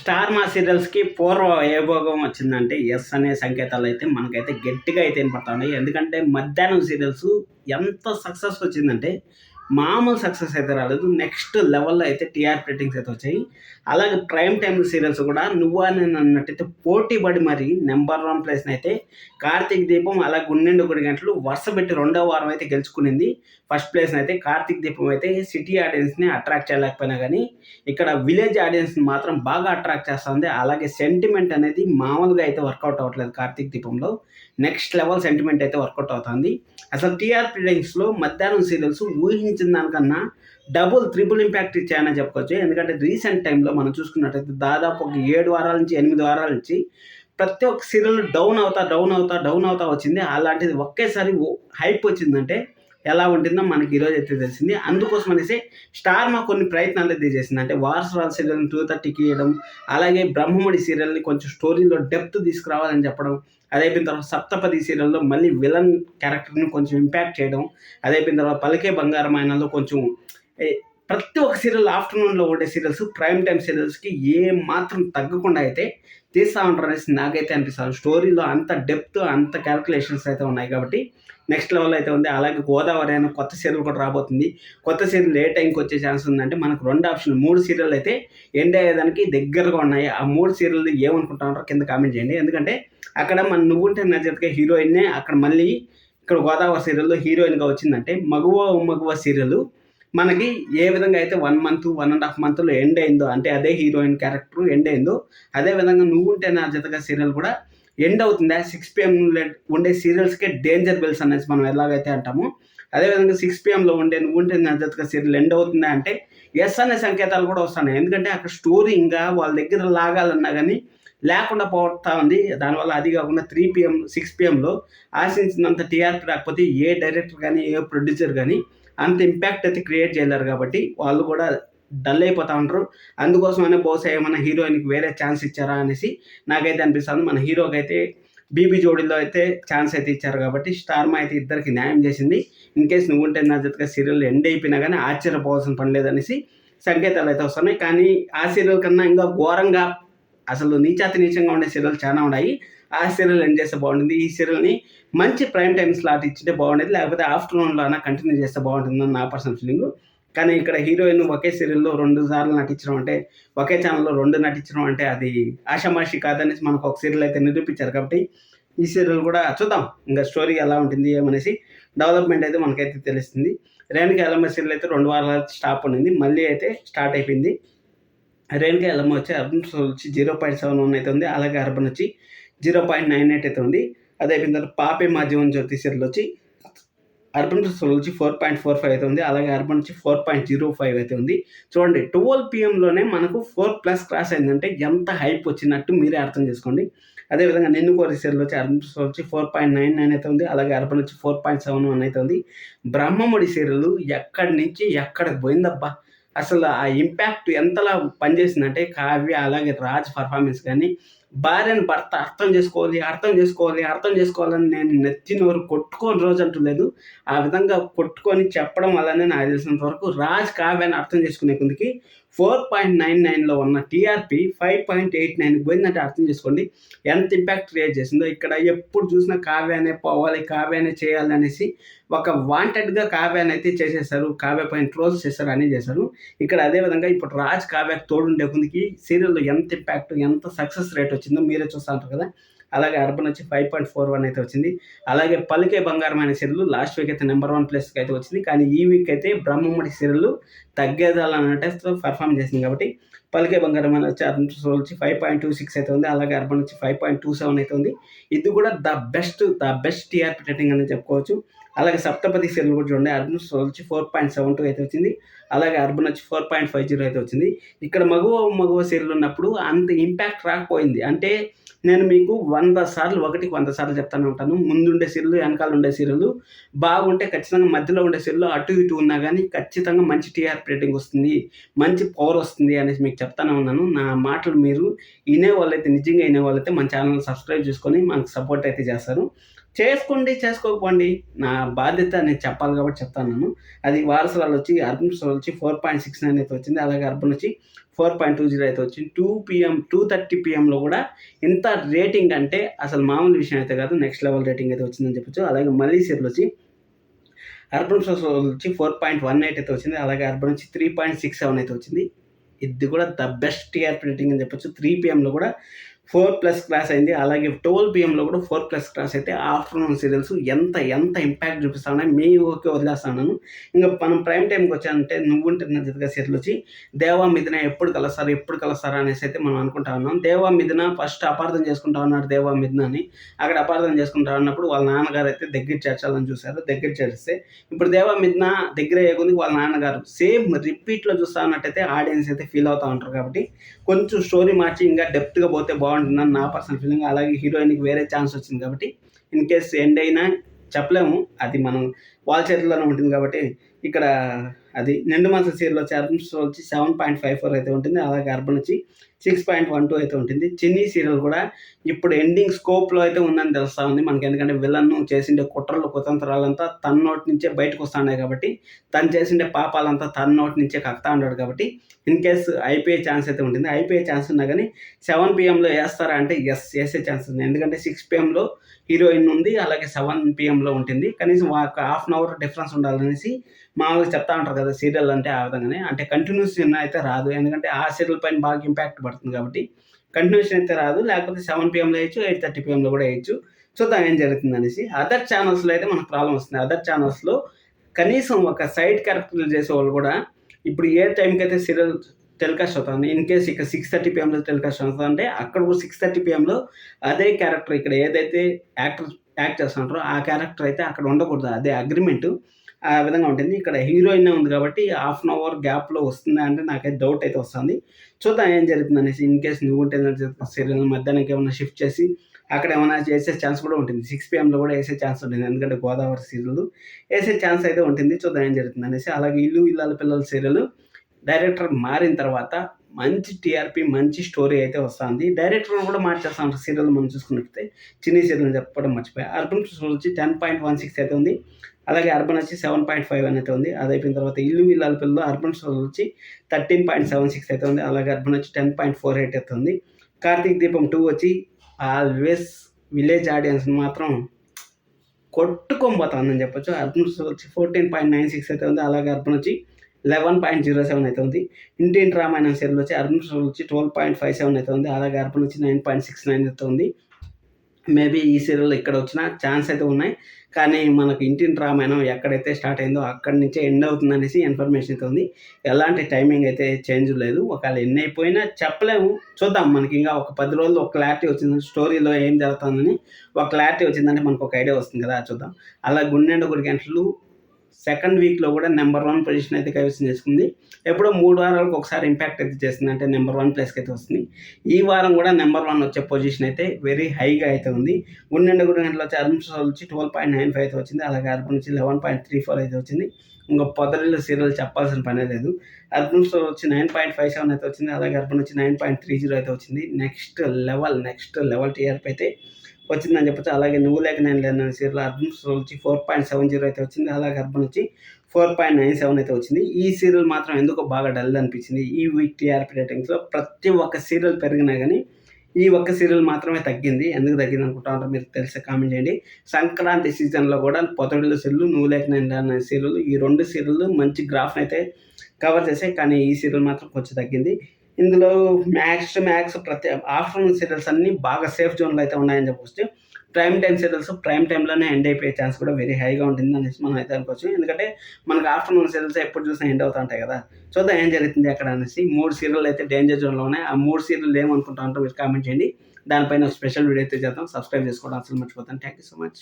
Star మా సీరియల్స్కి పూర్వ ఏభోగం వచ్చిందంటే ఎస్ అనే సంకేతాలు అయితే మనకైతే గట్టిగా అయితే వినపడతా ఉన్నాయి. ఎందుకంటే మధ్యాహ్నం సీరియల్స్ ఎంత సక్సెస్ వచ్చిందంటే మామూలు సక్సెస్ అయితే రాలేదు. నెక్స్ట్ లెవెల్లో అయితే టీఆర్ రేటింగ్స్ అయితే వచ్చాయి. అలాగే ప్రైమ్ టైమ్ సీరియల్స్ కూడా నువ్వు నేను అన్నట్టయితే పోటీ పడి మరి నెంబర్ వన్ ప్లేస్ని అయితే కార్తీక్ దీపం అలా గున్నెండు కొన్ని గంటలు వరుస పెట్టి రెండో వారం అయితే గెలుచుకునింది. ఫస్ట్ ప్లేస్ని అయితే కార్తీక్ దీపం అయితే సిటీ ఆడియన్స్ని అట్రాక్ట్ చేయలేకపోయినా కానీ ఇక్కడ విలేజ్ ఆడియన్స్ని మాత్రం బాగా అట్రాక్ట్ చేస్తుంది. అలాగే సెంటిమెంట్ అనేది మామూలుగా అయితే వర్కౌట్ అవ్వట్లేదు కార్తీక్ దీపంలో. నెక్స్ట్ లెవెల్ సెంటిమెంట్ అయితే వర్కౌట్ అవుతుంది. అసలు టీఆర్ రేటింగ్స్లో మధ్యాహ్నం సీరియల్స్ ఇచ్చిన దానికన్నా డబుల్ త్రిబుల్ ఇంపాక్ట్ ఇచ్చాయని చెప్పుకోవచ్చు. ఎందుకంటే రీసెంట్ టైంలో మనం చూసుకున్నట్టయితే దాదాపు ఒక ఏడు వారాల నుంచి ఎనిమిది వారాల నుంచి ప్రతి ఒక్క సీరియల్ డౌన్ అవుతా డౌన్ అవుతా డౌన్ అవుతా వచ్చింది. అలాంటిది ఒకేసారి హైప్ వచ్చిందంటే ఎలా ఉంటుందో మనకి ఈరోజు అయితే తెలిసింది. అందుకోసం అనేసి స్టార్ మా కొన్ని ప్రయత్నాలు అయితే చేసింది. అంటే వారసరాల సీరియల్ని టూ థర్టీకి ఇవ్వడం అలాగే బ్రహ్మముడి సీరియల్ని కొంచెం స్టోరీలో డెప్త్ తీసుకురావాలని చెప్పడం అదైపోయిన తర్వాత సప్తపది సీరియల్లో మళ్ళీ విలన్ క్యారెక్టర్ని కొంచెం ఇంపాక్ట్ చేయడం అదైపోయిన తర్వాత పలికే బంగారం ఆయనలో కొంచెం ప్రతి ఒక్క సీరియల్ ఆఫ్టర్నూన్లో ఉండే సీరియల్స్ ప్రైమ్ టైం సీరియల్స్కి ఏ మాత్రం తగ్గకుండా అయితే తీస్తూ ఉంటారు అనేసి నాకైతే అనిపిస్తుంది. స్టోరీలో అంత డెప్త్ అంత క్యాల్కులేషన్స్ అయితే ఉన్నాయి కాబట్టి నెక్స్ట్ లెవెల్ అయితే ఉంది. అలాగే గోదావరి అనే కొత్త సీరియల్ కూడా రాబోతుంది. కొత్త సీరియల్ ఏ టైంకి వచ్చే ఛాన్స్ ఉందంటే మనకు రెండు ఆప్షన్ మూడు సీరియల్ అయితే ఎండ్ అయ్యేదానికి దగ్గరగా ఉన్నాయి. ఆ మూడు సీరియల్ ఏమనుకుంటున్నారో కింద కామెంట్ చేయండి. ఎందుకంటే అక్కడ మన నువ్వుంటే నచ్చగా హీరోయిన్నే అక్కడ మళ్ళీ ఇక్కడ గోదావరి సీరియల్లో హీరోయిన్గా వచ్చిందంటే మగువ మగువ సీరియల్ మనకి ఏ విధంగా అయితే one month one and half మంత్లో ఎండ్ అయిందో అంటే అదే హీరోయిన్ క్యారెక్టర్ ఎండ్ అయిందో అదే విధంగా నువ్వుంటే నా జతగా సీరియల్ కూడా ఎండ్ అవుతుంది? సిక్స్ పిఎం ఉండే సీరియల్స్కే డేంజర్ బెల్స్ అనేసి మనం ఎలాగైతే అంటామో అదేవిధంగా సిక్స్ పిఎంలో ఉండే ఉంటే నా సీరియల్ ఎండ్ అవుతుందా అంటే ఎస్ అనే సంకేతాలు కూడా వస్తున్నాయి. ఎందుకంటే అక్కడ స్టోరీ ఇంకా వాళ్ళ దగ్గర లాగాలన్నా కానీ లేకుండా పోతా ఉంది. దానివల్ల అది కాకుండా త్రీ పిఎం సిక్స్ పిఎంలో ఆశించినంత టీఆర్పీ రాకపోతే ఏ డైరెక్టర్ కానీ ఏ ప్రొడ్యూసర్ కానీ అంత ఇంపాక్ట్ అయితే క్రియేట్ చేయలేరు కాబట్టి వాళ్ళు కూడా డల్ అయిపోతూ ఉంటారు. అందుకోసమనే బహుశా ఏమైనా హీరోయిన్కి వేరే ఛాన్స్ ఇచ్చారా అనేసి నాకైతే అనిపిస్తుంది. మన హీరోకి అయితే బీబీ జోడీలో అయితే ఛాన్స్ అయితే ఇచ్చారు కాబట్టి స్టార్మా అయితే ఇద్దరికి న్యాయం చేసింది. ఇన్ కేస్ నువ్వు ఉంటే నా జతగా సీరియల్ ఎండ్ అయిపోయినా కానీ ఆశ్చర్యపోవాల్సిన పని లేదనేసి సంకేతాలు అయితే వస్తున్నాయి. కానీ ఆ సీరియల్ కన్నా ఇంకా ఘోరంగా అసలు నీచాతి నీచంగా ఉండే సీరియల్ చాలా ఉన్నాయి. ఆ సీరియల్ ఎండ్ చేస్తే బాగుంటుంది. ఈ సీరియల్ని మంచి ప్రైమ్ టైం స్లాట్ ఇచ్చింటే బాగుండేది. లేకపోతే ఆఫ్టర్నూన్లో అయినా కంటిన్యూ చేస్తే బాగుంటుందని నా పర్సనల్ ఫీలింగ్. కానీ ఇక్కడ హీరోయిన్ ఒకే సీరియల్లో రెండు సార్లు నటించడం అంటే ఒకే ఛానల్లో రెండు నటించడం అంటే అది ఆషామాషి కాదనేసి మనకు ఒక సీరియల్ అయితే నిరూపించారు కాబట్టి ఈ సీరియల్ కూడా చూద్దాం. ఇంకా స్టోరీ ఎలా ఉంటుంది ఏమనేసి డెవలప్మెంట్ అయితే మనకైతే తెలుస్తుంది. రేణుక ఎలమ్మ సీరియల్ అయితే రెండు వారాల స్టాప్ ఉండింది మళ్ళీ అయితే స్టార్ట్ అయిపోయింది. రేణుక ఎలమ్మ వచ్చి అర్బన్ వచ్చి జీరో పాయింట్ సెవెన్ వన్ అయితే ఉంది. అలాగే అర్బన్ వచ్చి జీరో పాయింట్ నైన్ ఎయిట్ అయితే ఉంది. అదే అయిపోయిన తర్వాత పాపే మా జీవన్ జ్యోతి సీరియల్ వచ్చి అర్బన్ సోల్ వచ్చి ఫోర్ పాయింట్ ఫోర్ ఫైవ్ అయితే ఉంది. అలాగే అర్బన్ వచ్చి ఫోర్ పాయింట్ జీరో ఫైవ్ అయితే ఉంది. చూడండి ట్వెల్వ్ పిఎంలోనే మనకు ఫోర్ ప్లస్ క్రాస్ అయిందంటే ఎంత హైప్ వచ్చినట్టు మీరే అర్థం చేసుకోండి. అదేవిధంగా నిన్ను కోరి సీరియల్ వచ్చి అర్బన్ సోల్ వచ్చి ఫోర్ పాయింట్ నైన్ నైన్ అయితే ఉంది. అలాగే అర్బన్ వచ్చి ఫోర్ పాయింట్ సెవెన్ వన్ అయితే ఉంది. బ్రహ్మముడి సీరియల్ ఎక్కడి నుంచి ఎక్కడికి పోయిందబ్బా? అసలు ఆ ఇంపాక్ట్ ఎంతలా పనిచేసిందంటే కావ్య అలాగే రాజ్ పర్ఫార్మెన్స్ కానీ భార్యను భర్త అర్థం చేసుకోవాలి అర్థం చేసుకోవాలి అర్థం చేసుకోవాలని నేను నెత్తిన వరకు కొట్టుకోని రోజు అంటూ లేదు. ఆ విధంగా కొట్టుకొని చెప్పడం వల్లనే నాకు తెలిసినంత వరకు రాజ్ కావ్యాన్ని అర్థం చేసుకునే కొందికి ఫోర్ పాయింట్ నైన్ నైన్లో ఉన్న TRP five point eight nine పోయిందంటే అర్థం చేసుకోండి. ఎంత ఇంపాక్ట్ క్రియేట్ చేసిందో ఇక్కడ ఎప్పుడు చూసినా కావ్యానే పోవాలి కావ్యానే చేయాలి అనేసి ఒక వాంటెడ్గా కావ్యాన్ని అయితే చేసేసారు కావ్య పైన ట్రోల్స్ చేశారు అని చేశారు. ఇక్కడ అదేవిధంగా ఇప్పుడు రాజ్ కావ్యకు తోడుండే కొందికి సీరియల్లో ఎంత ఇంపాక్ట్ ఎంత సక్సెస్ రేట్ వచ్చిందో మీరే చూస్తూ ఉంటారు కదా. అలాగే అర్బన్ వచ్చి ఫైవ్ పాయింట్ ఫోర్ వన్ అయితే వచ్చింది. అలాగే పలికే బంగారం అనే సీరియల్ లాస్ట్ వీక్ అయితే నెంబర్ వన్ ప్లేస్కి అయితే వచ్చింది. కానీ ఈ వీక్ అయితే బ్రహ్మముడి సీరియల్ తగ్గేదాలన్నట్టు పర్ఫామ్ చేసింది కాబట్టి పలికే బంగారం అని వచ్చి అర్బన్ వచ్చి ఫైవ్ పాయింట్ టూ సిక్స్ అయితే ఉంది. అలాగే అర్బన్ వచ్చి ఫైవ్ పాయింట్ టూ సెవెన్ అయితే ఉంది. ఇది కూడా the best the best TRP rating అని చెప్పుకోవచ్చు. అలాగే సప్తపతి సీరియల్ కూడా చూడండి. అర్బన్ వచ్చి ఫోర్ పాయింట్ సెవెన్ టూ అయితే వచ్చింది. అలాగే అర్బన్ వచ్చి ఫోర్ పాయింట్ ఫైవ్ జీరో అయితే వచ్చింది. ఇక్కడ మగువ మగువ సీరియల్ ఉన్నప్పుడు అంత ఇంపాక్ట్ రాకపోయింది. అంటే నేను మీకు వంద సార్లు ఒకటికి వంద సార్లు చెప్తానే ఉంటాను. ముందుండే సీరియల్ వెనకాల ఉండే సీరియల్ బాగుంటే ఖచ్చితంగా మధ్యలో ఉండే సీరియల్ అటు ఇటు ఉన్నా కానీ ఖచ్చితంగా మంచి టీఆర్పీ రేటింగ్ వస్తుంది. మంచి పవర్ వస్తుంది అనేసి మీకు చెప్తానే ఉన్నాను. నా మాటలు మీరు వినే వాళ్ళైతే నిజంగా వినే వాళ్ళైతే మన ఛానల్ సబ్స్క్రైబ్ చేసుకొని మనకు సపోర్ట్ అయితే చేస్తారు. చేసుకోండి చేసుకోకపోండి నా బాధ్యత నేను చెప్పాలి కాబట్టి చెప్తాను అది వారసురాలు వచ్చి అర్బన్ స్టోర్ వచ్చి ఫోర్ పాయింట్ సిక్స్ నైన్ అయితే వచ్చింది. అలాగే అర్బన్ వచ్చి ఫోర్ పాయింట్ టూ జీరో అయితే వచ్చింది. టూ పిఎం టూ థర్టీ పిఎంలో కూడా ఇంత రేటింగ్ అంటే అసలు మామూలు విషయం అయితే కాదు. నెక్స్ట్ లెవెల్ రేటింగ్ అయితే వచ్చిందని చెప్పొచ్చు. అలాగే మళ్ళీ వచ్చి అర్బన్ సోర్స్ వచ్చి ఫోర్ పాయింట్ వన్ ఎయిట్ అయితే వచ్చింది. అలాగే అర్బన్ వచ్చి త్రీ పాయింట్ సిక్స్ సెవెన్ అయితే వచ్చింది. ఇది కూడా ద బెస్ట్ టీఆర్పీ రేటింగ్ అని చెప్పొచ్చు. త్రీ పిఎంలో కూడా ఫోర్ ప్లస్ క్లాస్ అయింది. అలాగే టోల్ బిఎంలో కూడా ఫోర్ ప్లస్ క్లాస్ అయితే ఆఫ్టర్నూన్ సీరియల్స్ ఎంత ఎంత ఇంపాక్ట్ చూపిస్తా మీ ఓకే వదిలేస్తాను ఇంకా మనం ప్రైమ్ టైంకి వచ్చానంటే నువ్వుంటే నా జతగా సీరియల్ వచ్చి దేవా మిథున ఎప్పుడు కలుస్తారు ఎప్పుడు కలుస్తారు అనేసి అయితే మనం అనుకుంటా ఉన్నాం. దేవా మిథున ఫస్ట్ అపార్థం చేసుకుంటా ఉన్నాడు దేవా మిథున అని. అక్కడ అపార్థం చేసుకుంటా ఉన్నప్పుడు వాళ్ళ నాన్నగారు అయితే దగ్గర చేర్చాలని చూశారు దగ్గర చేరిస్తే. ఇప్పుడు దేవా మిథున దగ్గర అయ్యేకుంది వాళ్ళ నాన్నగారు సేమ్ రిపీట్లో చూస్తా ఉన్నట్టయితే ఆడియన్స్ అయితే ఫీల్ అవుతూ ఉంటారు కాబట్టి కొంచెం స్టోరీ మార్చి ఇంకా డెప్త్గా పోతే బాగుంటుంది. బాగుంటుందని నా పర్సనల్ ఫీలింగ్ అలాగే హీరోయిన్కి వేరే ఛాన్స్ వచ్చింది కాబట్టి ఇన్ కేస్ ఎండ్ అయినా చెప్పలేము. అది మనం వాళ్ళ చేతుల్లోనే ఉంటుంది కాబట్టి ఇక్కడ అది నిండు మాస సీరియల్ వచ్చి అర్బన్ స్టోర్ వచ్చి సెవెన్ పాయింట్ ఫైవ్ ఫోర్ అయితే ఉంటుంది అలాగే అర్బన్ వచ్చి సిక్స్ పాయింట్ వన్ టూ అయితే ఉంటుంది. చిన్ని సీరియల్ కూడా ఇప్పుడు ఎండింగ్ స్కోప్లో అయితే ఉందని తెలుస్తా ఉంది. మనకి ఎందుకంటే విలన్ చేసిండే కుట్రలు కుతంత్రాలంతా తన నోటి నుంచే బయటకు వస్తున్నాయి కాబట్టి తను చేసిండే పాపాలంతా తన నోటి నుంచే కక్తా ఉన్నాడు కాబట్టి ఇన్ కేస్ అయిపోయే ఛాన్స్ అయితే ఉంటుంది. అయిపోయే ఛాన్స్ ఉన్నా కానీ సెవెన్ పిఎంలో వేస్తారా అంటే ఎస్ వేసే ఛాన్స్ ఉంది. ఎందుకంటే సిక్స్ పిఎంలో హీరోయిన్ ఉంది అలాగే సెవెన్ పిఎంలో ఉంటుంది. కనీసం ఒక హాఫ్ అన్ అవర్ డిఫరెన్స్ ఉండాలనేసి మామూలుగా చెప్తా ఉంటారు కదా సీరియల్ అంటే ఆ విధంగానే. అంటే కంటిన్యూస్ అయితే రాదు. ఎందుకంటే ఆ సీరియల్ పైన బాగా ఇంపాక్ట్ పడుతుంది కాబట్టి కంటిన్యూషన్ అయితే రాదు. లేకపోతే సెవెన్ పిఎంలో వేయచ్చు ఎయిట్ థర్టీ పిఎంలో కూడా వేయచ్చు. చూద్దాం ఏం జరుగుతుంది అనేసి అదర్ ఛానల్స్లో అయితే మనకు ప్రాబ్లం వస్తుంది. అదర్ ఛానల్స్లో కనీసం ఒక సైడ్ క్యారెక్టర్లు చేసే వాళ్ళు కూడా ఇప్పుడు ఏ టైంకి అయితే సీరియల్ టెలికాస్ట్ అవుతుంది ఇన్ కేస్ ఇక్కడ సిక్స్ థర్టీ పిఎంలో టెలికాస్ట్ అవుతుంది అంటే అక్కడ కూడా సిక్స్ థర్టీ పిఎంలో అదే క్యారెక్టర్ ఇక్కడ ఏదైతే యాక్టర్ యాక్ట్ చేస్తుంటారో ఆ క్యారెక్టర్ అయితే అక్కడ ఉండకూడదు. అదే అగ్రిమెంట్ ఆ విధంగా ఉంటుంది. ఇక్కడ హీరోయిన్ ఉంది కాబట్టి హాఫ్ అన్ అవర్ గ్యాప్లో వస్తుందా అంటే నాకైతే డౌట్ అయితే వస్తుంది. చూద్దాం ఏం జరుగుతుంది అనేసి ఇన్ కేస్ నువ్వు ఉంటే సీరియల్ మధ్యాహ్నానికి ఏమైనా షిఫ్ట్ చేసి అక్కడ ఏమైనా చేసే ఛాన్స్ కూడా ఉంటుంది. సిక్స్ పిఎంలో కూడా వేసే ఛాన్స్ ఉంటుంది. ఎందుకంటే గోదావరి సీరియల్ వేసే ఛాన్స్ అయితే ఉంటుంది. చూద్దాం ఏం జరుగుతుంది అనేసి అలాగే ఇల్లు ఇల్లాల పిల్లల సీరియల్ డైరెక్టర్ మారిన తర్వాత మంచి టీఆర్పీ మంచి స్టోరీ అయితే వస్తుంది. డైరెక్టర్ కూడా మార్చేస్తా ఉంటారు సీరియల్ మనం చూసుకున్నట్లయితే. చిన్ని సీరియల్ చెప్పడం మర్చిపోయి. అర్బన్ వచ్చి టెన్ పాయింట్ వన్ సిక్స్ అయితే ఉంది. అలాగే అర్బన్ వచ్చి సెవెన్ పాయింట్ ఫైవ్ అయితే ఉంది. అది అయిపోయిన తర్వాత ఇల్లు ఇల్లాల పిల్లలు అర్బన్ వచ్చి థర్టీన్ పాయింట్ సెవెన్ సిక్స్ అయితే ఉంది. అలాగే అర్బన్ వచ్చి టెన్ పాయింట్ ఫోర్ ఎయిట్ అయితే ఉంది. కార్తీక్ దీపం టూ వచ్చి ఆల్వేస్ విలేజ్ ఆడియన్స్ మాత్రం కొట్టుకోబోతుందని చెప్పొచ్చు. అర్బన్ వచ్చి ఫోర్టీన్ పాయింట్ నైన్ సిక్స్ అయితే ఉంది. అలాగే అర్బన్ వచ్చి లెవెన్ పాయింట్ జీరో సెవెన్ అయితే ఉంది ఇంటింటి రామాయణం సీరియల్ వచ్చి అర్బన్ వచ్చి ట్వెల్వ్ పాయింట్ ఫైవ్ సెవెన్ అయితే ఉంది అలాగే అర్బన్ వచ్చి నైన్ పాయింట్ సిక్స్ నైన్ అయితే ఉంది మేబీ ఈ సీరియల్ ఇక్కడ వచ్చిన ఛాన్స్ అయితే ఉన్నాయి. కానీ మనకు ఇంటిని రామాయణం ఎక్కడైతే స్టార్ట్ అయిందో అక్కడి నుంచే ఎండ్ అవుతుంది అనేసి ఇన్ఫర్మేషన్ అయితే ఉంది. ఎలాంటి టైమింగ్ అయితే చేంజ్ లేదు. ఒకవేళ ఎన్ని అయిపోయినా చెప్పలేము. చూద్దాం. మనకి ఇంకా ఒక పది రోజులు ఒక క్లారిటీ వచ్చింది. స్టోరీలో ఏం జరుగుతుందని. ఒక క్లారిటీ వచ్చిందంటే మనకు ఒక ఐడియా వస్తుంది కదా. చూద్దాం. అలా గుండెండు గుడి గంటలు సెకండ్ వీక్లో కూడా నెంబర్ వన్ పొజిషన్ అయితే కైవసం చేసుకుంది. ఎప్పుడో మూడు వారాలకు ఒకసారి ఇంపాక్ట్ అయితే చేస్తుంది అంటే నెంబర్ వన్ ప్లేస్కి అయితే వస్తుంది. ఈ వారం కూడా నెంబర్ వన్ వచ్చే పొజిషన్ అయితే వెరీ హైగా అయితే ఉంది. గుండెండ గుడి గంటలు వచ్చి అర్బన్ వచ్చి ట్వెల్వ్ పాయింట్ నైన్ ఫైవ్ అయితే వచ్చింది. అలాగే అర్బన్ వచ్చి లెవెన్ పాయింట్ త్రీ ఫోర్ అయితే వచ్చింది. ఇంకా పొదరిల్లు సీరియల్ చెప్పాల్సిన పనే లేదు. అర్బన్ స్టోర్ వచ్చి నైన్ పాయింట్ ఫైవ్ సెవెన్ అయితే వచ్చింది. అలాగే అర్బన్ వచ్చి నైన్ పాయింట్ త్రీ జీరో అయితే వచ్చింది. Next level next level TRP అయితే వచ్చిందని చెప్పచ్చు. అలాగే నువ్వు లేక నేను లేని సీరియల్ అర్బన్ వచ్చి ఫోర్ పాయింట్ సెవెన్ జీరో అయితే వచ్చింది. అలాగే అర్బన్ వచ్చి ఫోర్ పాయింట్ నైన్ సెవెన్ అయితే వచ్చింది. ఈ సీరియల్ మాత్రం ఎందుకో బాగా డల్ అనిపించింది. ఈ వీక్ టీఆర్పీ రేటింగ్స్లో ప్రతి ఒక్క సీరియల్ పెరిగినా కానీ ఈ ఒక్క సీరియల్ మాత్రమే తగ్గింది. ఎందుకు తగ్గింది అనుకుంటా మీరు తెలిసే కామెంట్ చేయండి. సంక్రాంతి సీజన్లో కూడా పొతడిల సీరియల్ నువ్వు లేక నేను సీరియల్ ఈ రెండు సీరియల్ మంచి గ్రాఫ్ అయితే కవర్ చేసాయి. కానీ ఈ సీరియల్ మాత్రం కొంచెం తగ్గింది. ఇందులో మ్యాక్స్ మ్యాథ్స్ మ్యాక్స్ ప్రతి ఆఫ్టర్నూన్ సీరియల్స్ అన్నీ బాగా సేఫ్ జోన్లో అయితే ఉన్నాయని చెప్పొచ్చు. ప్రైమ్ టైం సీరియల్స్ ప్రైమ్ టైంలోనే ఎండ్ అయిపోయే ఛాన్స్ కూడా వెరీ హైగా ఉంటుంది అనేసి మనం అయితే అనుకోవచ్చు. ఎందుకంటే మనకు ఆఫ్టర్నూన్ సీరియల్స్ ఎప్పుడు చూసినా ఎండ్ అవుతా ఉంటాయి కదా. చూద్దాం ఏం జరుగుతుంది అక్కడ అనేసి మూడు సీరియల్ అయితే డేంజర్ జోన్లో ఉన్నాయి. ఆ మూడు సీరియల్ ఏమనుకుంటా ఉంటారో మీరు కామెంట్ చేయండి. దానిపైన స్పెషల్ వీడియో అయితే చేద్దాం. సబ్స్క్రైబ్ చేసుకోవడం అసలు మర్చిపోతాను. Thank you so much